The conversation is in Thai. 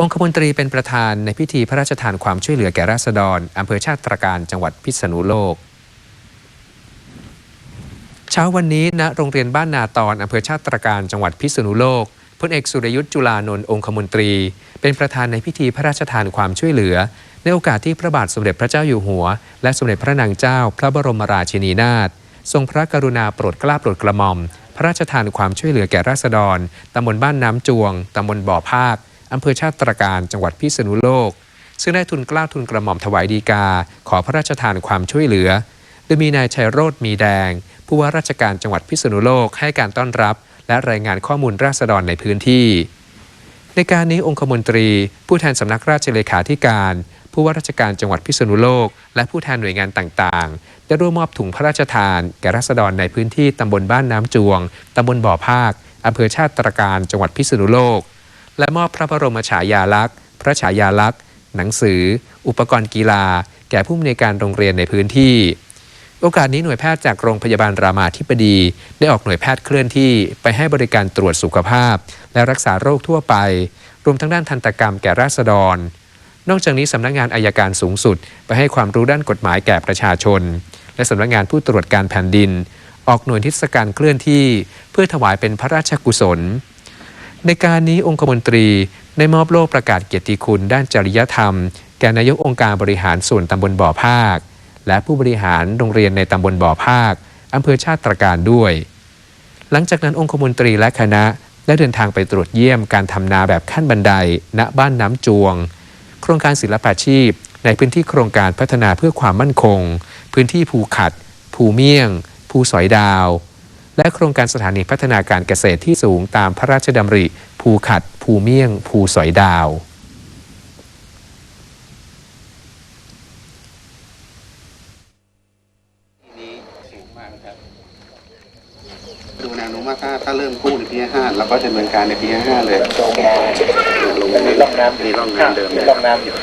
องคมนตรีเป็นประธานในพิธีพระราชทานความช่วยเหลือแก่ราษฎรอำเภอชาติตรการจังหวัดพิษณุโลก เช้าวันนี้ณโรงเรียนบ้านนาตอนอำเภอชาติตรการจังหวัดพิษณุโลกพลเอกสุรยุทธ์จุลานนท์องคมนตรี เป็นประธานในพิธีพระราชทานความช่วยเหลือ ในโอกาสที่พระบาทสมเด็จพระเจ้าอยู่หัว และสมเด็จพระนางเจ้า พระบรมราชินีนาถทรงพระกรุณาโปรดเกล้าโปรดกระหม่อม พระราชทานความช่วยเหลือแก่ราษฎรตำบลบ้านน้ำจวงตำบลบ่อภาค อำเภอชาติตรการจังหวัดพิษณุโลก ซึ่งได้ทุนกล้าทุนกระหม่อมถวายดีกา ขอพระราชทานความช่วยเหลือ โดยมีนายชัยโรธมีแดง ผู้ว่าราชการจังหวัดพิษณุโลกให้การต้อนรับ และรายงานข้อมูลราษฎรในพื้นที่ ในการนี้องคมนตรี ผู้แทนสำนักราชเลขาธิการ ผู้ว่าราชการจังหวัดพิษณุโลก และผู้แทนหน่วยงานต่างๆ ได้ร่วมมอบถุงพระราชทาน แก่ราษฎรในพื้นที่ตำบลบ้านน้ำจวงตำบลบ่อภาคอำเภอชาติตรการจังหวัดพิษณุโลก และมอบพระบรมฉายาลักษณ์ พระฉายาลักษณ์ หนังสือ อุปกรณ์กีฬา แก่ผู้อำนวยการโรงเรียนในพื้นที่ โอกาสนี้หน่วยแพทย์จากโรงพยาบาลรามาธิบดี ได้ออกหน่วยแพทย์เคลื่อนที่ไปให้บริการตรวจสุขภาพ และรักษาโรคทั่วไป รวมทั้งด้านทันตกรรมแก่ราษฎร นอกจากนี้สำนักงานอายการสูงสุด ไปให้ความรู้ด้านกฎหมายแก่ประชาชน และสำนักงานผู้ตรวจการแผ่นดิน ออกหน่วยทิศการเคลื่อนที่ เพื่อถวายเป็นพระราชกุศล ในการนี้องคมนตรีได้มอบโล่ประกาศเกียรติคุณด้านจริยธรรม แก่นายกองค์การบริหารส่วนตำบลบ่อภาค และผู้บริหารโรงเรียนในตำบลบ่อภาคอำเภอชาติตรการด้วย หลังจากนั้นองคมนตรีและคณะได้เดินทางไปตรวจเยี่ยมการทำนาแบบขั้นบันได ณบ้านน้ำจวง โครงการศิลปาชีพ ในพื้นที่โครงการพัฒนาเพื่อความมั่นคง พื้นที่ภูขัด ภูเมี่ยง ภูสอยดาว และโครงการสถานีพัฒนาการเกษตรที่สูงตามพระราชดำริ ภูขัด ภูเมี่ยง ภูสอยดาวที่นี้สูงมากนะครับ ดูแนวโน้มว่าถ้าถ้าเริ่มกู้ในปีห้าเราก็จะดำเนินการในปีห้าเลยตรงมีร่องน้ำมีร่องน้ำเดิมมีร่องน้ำอยู่